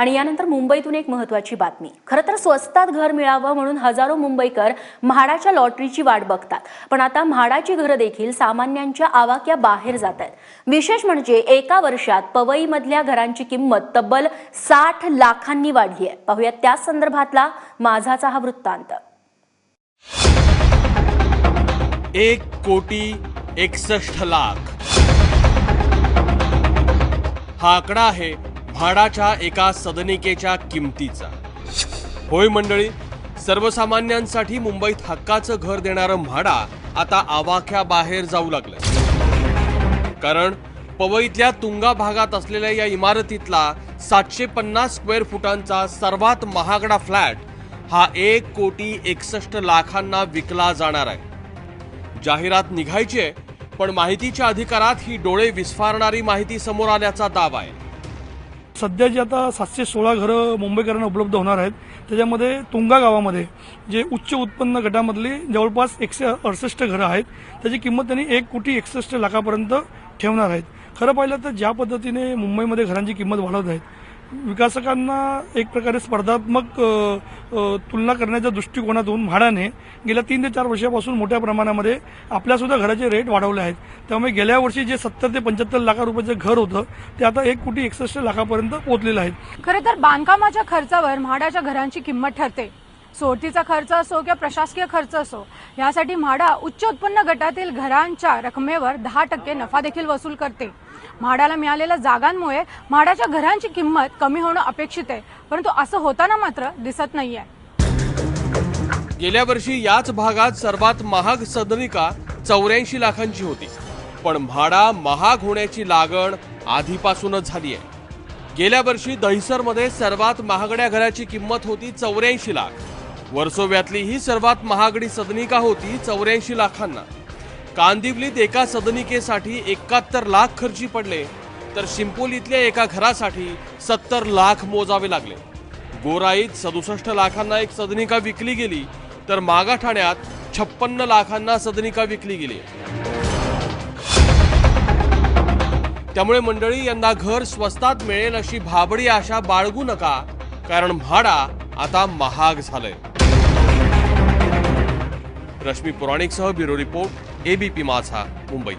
आणि यानंतर मुंबईतून एक महत्वाची बातमी. खरं तर स्वस्तात घर मिळावं म्हणून हजारो मुंबईकर म्हाडाच्या लॉटरीची वाट बघतात. पण आता म्हाडाची घरं देखील सामान्यांच्या आवाक्या बाहेर जात आहेत विशेष म्हणजे एका वर्षात पवईमधल्या घरांची किंमत तब्बल साठ लाखांनी वाढली आहे. पाहूया त्या संदर्भातला माझाचा हा वृत्तांत. एक कोटी एकसष्ट लाख. हा आकडा आहे म्हाडाच्या एका सदनिकेच्या किमतीचा. होय मंडळी सर्वसामान्यांसाठी मुंबईत हक्काचं घर देणारं म्हाडा आता आवाख्या बाहेर जाऊ लागलं कारण पवईतल्या तुंगा भागात असलेल्या या इमारतीतला सातशे पन्नास स्क्वेअर फुटांचा सर्वात महागडा फ्लॅट हा एक कोटी एकसष्ट लाखांना विकला जाणार आहे. जाहिरात निघायची आहे पण माहितीच्या अधिकारात ही डोळे विस्फारणारी माहिती समोर आल्याचा दावा आहे. सध्या जी आता सातशे सोळा घरं मुंबईकरांना उपलब्ध होणार आहेत त्याच्यामध्ये तुंगा गावामध्ये जे उच्च उत्पन्न गटामधली जवळपास एकशे अडसष्ट घरं आहेत त्याची किंमत त्यांनी एक कोटी एकसष्ट लाखापर्यंत ठेवणार आहेत. खरं पाहिलं तर ज्या पद्धतीने मुंबईमध्ये घरांची किंमत वाढत आहेत विकासकांना एक प्रकारे स्पर्धात्मक तुलना करण्याच्या दृष्टिकोनातून म्हाडाने गेल्या तीन ते चार वर्षापासून मोठ्या प्रमाणामध्ये आपल्यासुद्धा घराचे रेट वाढवले आहेत. त्यामुळे गेल्या वर्षी जे सत्तर ते पंच्याहत्तर लाखा रुपयाचं घर होतं ते आता एक कोटी एकसष्ट लाखापर्यंत पोहोचलेलं आहे. खरं तर बांधकामाच्या खर्चावर म्हाडाच्या घरांची किंमत ठरते. सोडतीचा खर्च असो किंवा प्रशासकीय खर्च असो यासाठी म्हाडा उच्च उत्पन्न गटातील घरांच्या रकमेवर दहा टक्के नफा देखील वसूल करते. म्हाडाला मिळालेल्या जागांमुळे म्हाडाच्या घरांची किंमत कमी होणं अपेक्षित आहे परंतु असं होताना मात्र दिसत नाहीये. गेल्या वर्षी याच भागात सर्वात महाग सदनिका चौऱ्याऐंशी लाखांची होती. पण म्हाडा महाग होण्याची लागण आधीपासूनच झाली आहे गेल्या वर्षी दहिसरमध्ये सर्वात महागड्या घराची किंमत होती चौऱ्याऐंशी लाख. वर्सोव्यातली ही सर्वात महागडी सदनिका होती चौऱ्याऐंशी लाखांना. कांदिवलीत एका सदनिकेसाठी एकाहत्तर लाख खर्ची पडले तर शिंपोलीतल्या एका घरासाठी सत्तर लाख मोजावे लागले. गोराईत सदुसष्ट लाखांना एक सदनिका विकली गेली तर मागाठाण्यात छप्पन्न लाखांना सदनिका विकली गेली. त्यामुळे मंडळी यंदा घर स्वस्तात मिळेल अशी भाबडी आशा बाळगू नका कारण म्हाडा आता महाग झालंय. Rashmi पुराणिकसह bureau report ABP Majha Mumbai.